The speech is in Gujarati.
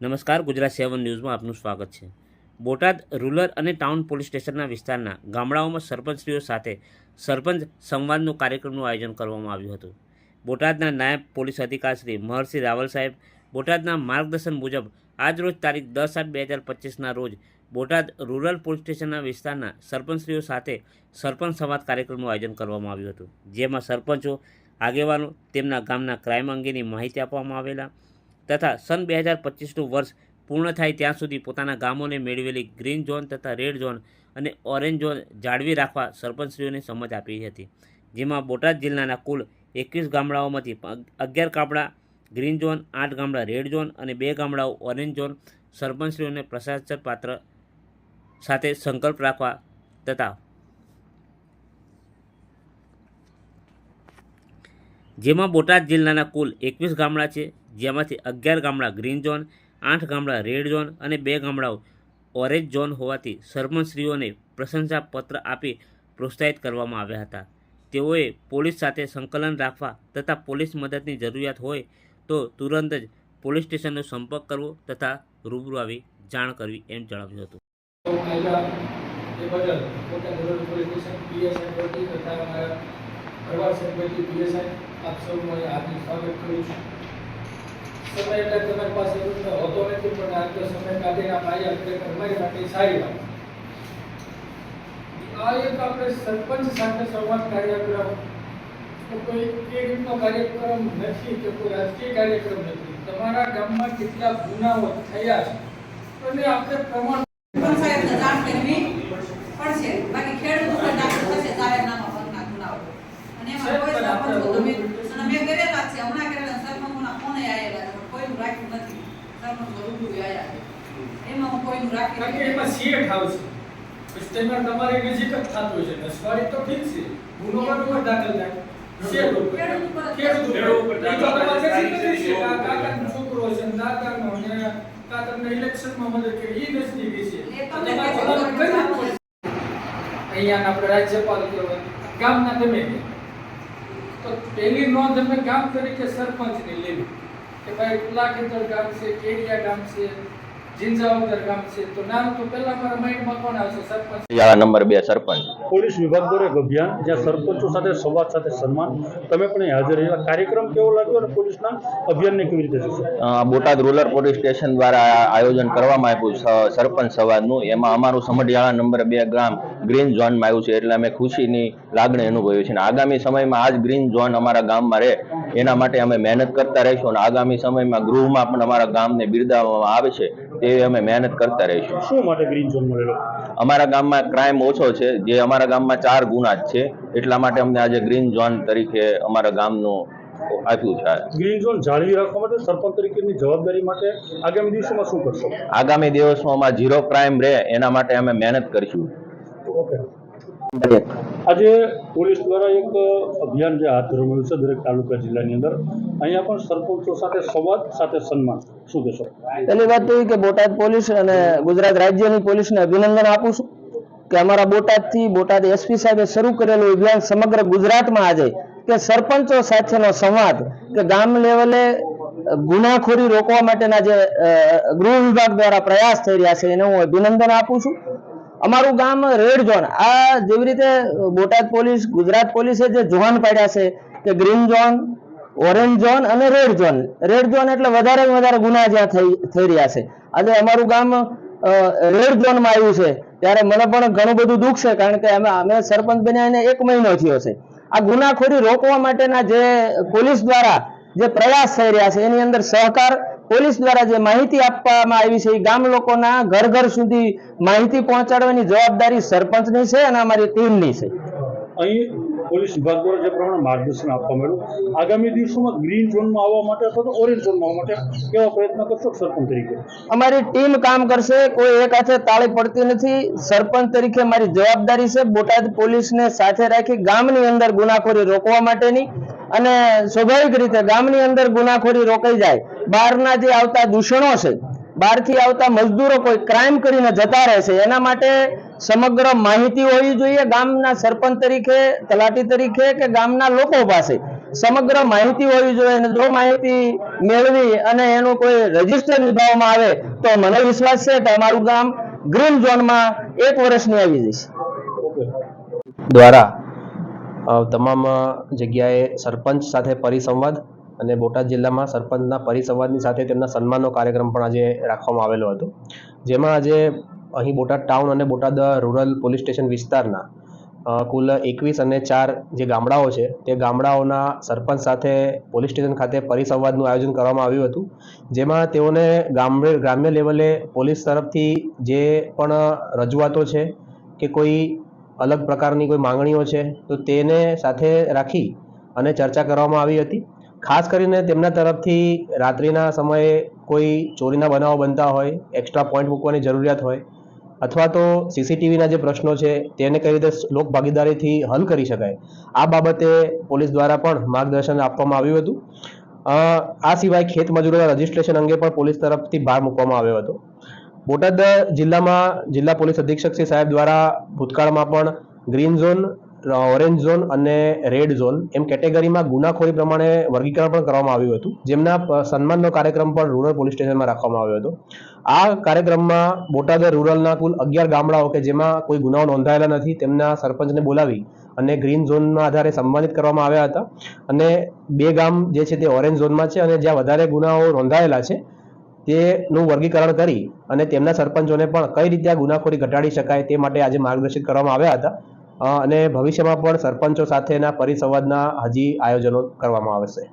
નમસ્કાર, ગુજરાત સેવન ન્યૂઝમાં આપનું સ્વાગત છે. બોટાદ રૂરલ અને ટાઉન પોલીસ સ્ટેશનના વિસ્તારના ગામડાઓમાં સરપંચશ્રીઓ સાથે સરપંચ સંવાદનું કાર્યક્રમનું આયોજન કરવામાં આવ્યું હતું. બોટાદના નાયબ પોલીસ અધિકારી શ્રી મહર્ષિ રાવલ સાહેબ બોટાદના માર્ગદર્શન મુજબ આજરોજ તારીખ દસ આઠ બે હજાર પચીસના રોજ બોટાદ રૂરલ પોલીસ સ્ટેશનના વિસ્તારના સરપંચશ્રીઓ સાથે સરપંચ સંવાદ કાર્યક્રમનું આયોજન કરવામાં આવ્યું હતું. જેમાં સરપંચો, આગેવાનો તેમના ગામના ક્રાઇમ અંગેની માહિતી આપવામાં આવેલા તથા સન બે હજાર પચીસનું વર્ષ પૂર્ણ થાય ત્યાં સુધી પોતાના ગામોને મેળવેલી ગ્રીન ઝોન તથા રેડ ઝોન અને ઓરેન્જ ઝોન જાળવી રાખવા સરપંચશ્રીઓને સમજ આપી હતી. જેમાં બોટાદ જિલ્લાના કુલ એકવીસ ગામડાઓમાંથી અગિયાર ગામડા ગ્રીન ઝોન, આઠ ગામડા રેડ ઝોન અને બે ગામડાઓ ઓરેન્જ ઝોન સરપંચશ્રીઓને પ્રશાસન પાત્ર સાથે સંકલ્પ રાખવા તથા જેમાં બોટાદ જિલ્લાના કુલ એકવીસ ગામડા છે. જેમાંથી અગિયાર ગામડા ગ્રીન ઝોન આઠ ગામડા રેડ ઝોન અને બે ગામડાઓ ઓરેન્જ ઝોન હોવાથી સરપંચશ્રીઓને પ્રશંસાપત્ર આપી પ્રોત્સાહિત કરવામાં આવ્યા હતા. તેઓએ પોલીસ સાથે સંકલન રાખવા તથા પોલીસ મદદની જરૂરિયાત હોય તો તુરંત જ પોલીસ સ્ટેશનનો સંપર્ક કરવો તથા રૂબરૂ આવી જાણ કરવી એમ જણાવ્યું હતું. સ્વાગત કરું છું. સમય એટલે તમારી પાસે હોતો નથી પણ આજનો સમય કાઢીને આપ આવ્યા ખરેખર અમારી માટે સારી વાત. આ એક આપણે સરપંચ સાથે સંવાદ કાર્યક્રમ તો કોઈ એ રીતનો કાર્યક્રમ નથી કે કોઈ રાજકીય કાર્યક્રમ નથી. તમારા ગામમાં કેટલા ગુનાઓ થયા છે? અને આપણે પ્રમાણ પંચાયતને જાણ કરવી પડશે. બાકી ખેડૂતો દાખલ થશે જાહેરનામા પરના ગુનાઓ. અને એમાં કોઈ સરપંચો તમે અને મેં કરેલા જ છે હમણાં કરેલા સરપંચોના ફોને આવેલા છે પણ કોઈનું રાખ્યું નથી સરપંચો રૂબરૂ આવ્યા કોઈનું રાખી. કારણ કે નથી. એમાં શેઠ આવશે વિસ્તારમાં તમારે વિઝિટ જ થતું છે. નસવાડી તો ઠીક છે. ગુનો બરોબર દાખલ થાય. ખેડૂત ઉપર. ખેડૂત ઉપર. એ તો તમારે જ છે. આ કાકાનો છોકરો છે ને દાદાનો ને કાં તમને ઇલેક્શનમાં મદદ કરી. એ જ પડશે. અહીંયાના આપણે રાજ્યપાલ કહેવાય. ગામના તમે કે તો પહેલી નોંધ અમે ગામ તરીકે સરપંચની લેવી કે ભાઈ લાખેતર ગામ છે કેડિયા ગામ છે જીંજાવદર ગામ છે તો નામ તો પહેલા મારા માઇન્ડમાં કોણ આવશે સરપંચ શાળા નંબર બે સરપંચ. પોલીસ વિભાગ દ્વારા એક અભિયાન જ્યાં સરપંચો સાથે સંવાદ સાથે સન્માન. તમે પણ હાજર રહેલા કાર્યક્રમ કેવો લાગ્યો અને પોલીસના અભિયાનને કેવી રીતે જોશો? બોટાદ રૂરલ પોલીસ સ્ટેશન દ્વારા આયોજન કરવામાં આવ્યું સરપંચ સવારનું. એમાં અમારું સમઢિયાળા નંબર બે ગામ ગ્રીન ઝોનમાં આવ્યું છે. એટલે અમે ખુશીની લાગણી અનુભવી છે અને આગામી સમયમાં આ જ ગ્રીન ઝોન અમારા ગામમાં રહે. એના માટે અમે મહેનત કરતા રહીશું. અને આગામી સમયમાં ગૃહમાં પણ અમારા ગામને બિરદાવવામાં આવે છે. તેવી અમે મહેનત કરતા રહીશું. શું માટે ગ્રીન ઝોન મળેલો અમારા ગામમાં ક્રાઇમ ઓછો છે જે અમારા ગામમાં ચાર ગુના જ છે એટલા માટે અમને આજે ગ્રીન ઝોન તરીકે અમારા ગામનું આપ્યું છે. ગ્રીન ઝોન જાળવી રાખવા માટે સરપંચ તરીકેની જવાબદારી માટે આગામી દિવસોમાં શું કરશો? આગામી દિવસોમાં ઝીરો ક્રાઇમ રહે એના માટે અમે મહેનત કરીશું. ઓકે આજે પોલીસ દ્વારા એક અભિયાન જે હાથ ધરવામાં છે, દરેક તાલુકા જિલ્લાની અંદર, અહીંયા પણ સરપંચો સાથે સંવાદ સાથે સન્માન. શું કહેશો? પહેલી વાત એવી કે બોટાદ પોલીસ અને ગુજરાત રાજ્યની પોલીસને અભિનંદન આપું છું કે અમારા બોટાદથી બોટાદ એસપી સાહેબે શરૂ કરેલું અભિયાન સમગ્ર ગુજરાતમાં આજે કે સરપંચો સાથેનો સંવાદ કે ગામ લેવલે ગુનાખોરી રોકવા માટેના જે ગૃહ વિભાગ દ્વારા પ્રયાસ થઈ રહ્યા છે એને હું અભિનંદન આપું છું. અમારું ગામ રેડ ઝોન. આ જેવી રીતે બોટાદ પોલીસ, ગુજરાત પોલીસે જે ઝોન પાડ્યા છે કે ગ્રીન ઝોન, ઓરેન્જ ઝોન અને રેડ ઝોન. રેડ ઝોન એટલે વધારે વધારે ગુના જ્યાં થઈ થઈ રહ્યા છે. આજે અમારું ગામ રેડ ઝોનમાં આવ્યું છે. ત્યારે મને પણ ઘણું બધું દુઃખ છે, કારણ કે અમે અમે સરપંચ બન્યા એને એક મહિનો થયો છે. આ ગુનાખોરી રોકવા માટેના જે પોલીસ દ્વારા જે પ્રયાસ થઈ રહ્યા છે, એની અંદર સહકાર પોલીસ દ્વારા જે માહિતી આપવામાં આવી છે એ ગામ લોકોના ઘર ઘર સુધી માહિતી પહોંચાડવાની જવાબદારી સરપંચની છે અને અમારી ટીમની છે. અહીં પોલીસ વિભાગ દ્વારા જે પ્રમાણે માર્ગદર્શન આપવામાં આવ્યું આગામી દિવસોમાં ગ્રીન ઝોનમાં આવવા માટે અથવા તો ઓરેન્જ ઝોનમાં આવવા માટે કેવા પ્રયત્ન કરશો સરપંચ તરીકે? અમારી ટીમ કામ કરશે કોઈ એક હાથે તાળી પડતી નથી. સરપંચ તરીકે મારી જવાબદારી છે બોટાદ પોલીસને સાથે રાખી ગામની અંદર ગુનાખોરી રોકવા માટેની. અને સ્વાભાવિક રીતે ગામની અંદર ગુનાખોરી રોકાઈ જાય. બહારના જે આવતા દૂષણો છે, બહારથી આવતા મજદૂરો કોઈ ક્રાઇમ કરીને જતા રહે છે, એના માટે સમગ્ર માહિતી હોવી જોઈએ ગામના સરપંચ તરીકે, તલાટી તરીકે કે ગામના લોકો પાસે. સમગ્ર માહિતી હોવી જોઈએ અને જો માહિતી મેળવી અને એનું કોઈ રજિસ્ટર નિભાવવામાં આવે તો મને વિશ્વાસ છે કે અમારું ગામ ગ્રીન ઝોનમાં એક વર્ષની આવી જશે. દ્વારા તમામ જગ્યાએ સરપંચ સાથે પરિસંવાદ અને બોટાદ જિલ્લામાં સરપંચના પરિસંવાદની સાથે તેમના સન્માનનો કાર્યક્રમ પણ આજે રાખવામાં આવેલો હતો. જેમાં આજે અહીં બોટાદ ટાઉન અને બોટાદ રૂરલ પોલીસ સ્ટેશન વિસ્તારના કુલ એકવીસ અને ચાર જે ગામડાઓ છે, તે ગામડાઓના સરપંચ સાથે પોલીસ સ્ટેશન ખાતે પરિસંવાદનું આયોજન કરવામાં આવ્યું હતું. જેમાં તેઓને ગામડે, ગ્રામ્ય લેવલે પોલીસ તરફથી જે પણ રજૂઆતો છે કે કોઈ અલગ પ્રકારની કોઈ માંગણીઓ છે, તો તેને સાથે રાખી અને ચર્ચા કરવામાં આવી હતી. ખાસ કરીને તેમના તરફથી રાત્રિના સમયે કોઈ ચોરીના બનાવો બનતા હોય એક્સ્ટ્રા પોઈન્ટ મૂકવાની જરૂરિયાત હોય, અથવા તો સીસીટીવીના જે પ્રશ્નો છે, તેને કઈ રીતે લોક ભાગીદારીથી હલ કરી શકાય, આ બાબતે પોલીસ દ્વારા પણ માર્ગદર્શન આપવામાં આવ્યું હતું. આ સિવાય ખેત મજૂરોના રજીસ્ટ્રેશન અંગે પણ પોલીસ તરફથી ભાર મૂકવામાં આવ્યો હતો. બોટાદ જિલ્લામાં જિલ્લા પોલીસ અધિક્ષક શ્રી સાહેબ દ્વારા ભૂતકાળમાં પણ ગ્રીન ઝોન ઓરેન્જ ઝોન અને રેડ ઝોન એમ કેટેગરીમાં ગુનાખોરી પ્રમાણે વર્ગીકરણ પણ કરવામાં આવ્યું હતું. જેમના સન્માનનો કાર્યક્રમ પણ રૂરલ પોલીસ સ્ટેશનમાં રાખવામાં આવ્યો હતો. આ કાર્યક્રમમાં બોટાદ રૂરલના કુલ અગિયાર ગામડાઓ કે જેમાં કોઈ ગુનાઓ નોંધાયેલા નથી તેમના સરપંચને બોલાવી અને ગ્રીન ઝોનના આધારે સન્માનિત કરવામાં આવ્યા હતા. અને બે ગામ જે છે તે ઓરેન્જ ઝોનમાં છે અને જ્યાં વધારે ગુનાઓ નોંધાયેલા છે તેનું વર્ગીકરણ કરી અને તેમના સરપંચોને પણ કઈ રીતે આ ગુનાખોરી ઘટાડી શકાય તે માટે આજે માર્ગદર્શિત કરવામાં આવ્યા હતા. અને ભવિષ્યમાં પણ સરપંચો સાથેના પરિસંવાદના હજી આયોજનો કરવામાં આવશે.